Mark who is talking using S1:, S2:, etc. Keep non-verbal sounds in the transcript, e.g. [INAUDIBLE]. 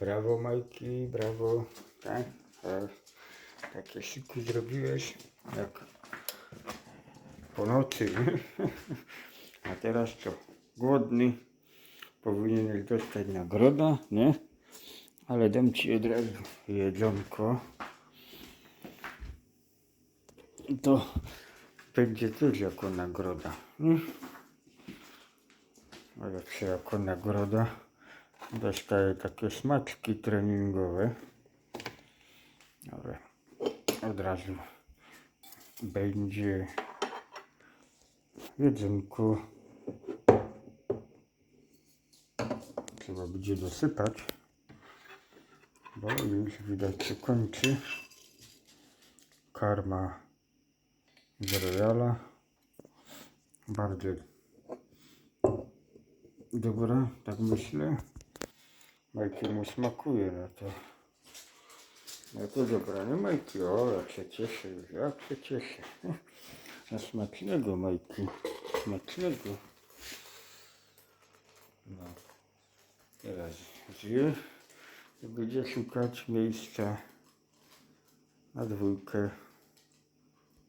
S1: Brawo Majki, brawo. Tak? E, takie siku zrobiłeś jak po nocy. [LAUGHS] A teraz co? Głodny. Powinieneś dostać nagrodę, nie? Ale dam ci od razu jedzonko. To będzie też jako nagroda. Nie? Ale co jako nagroda dostaję takie smaczki treningowe. Ale od razu będzie jedzonko. Trzeba będzie dosypać, bo już widać się kończy. Karma z Royala. Bardzo dobra, tak myślę. Majki mu smakuje, no to... No to dobra, no Majki, o, jak się cieszę jak się cieszę. [LAUGHS] No smacznego, Majki, smacznego. No, teraz zje będzie szukać miejsca na dwójkę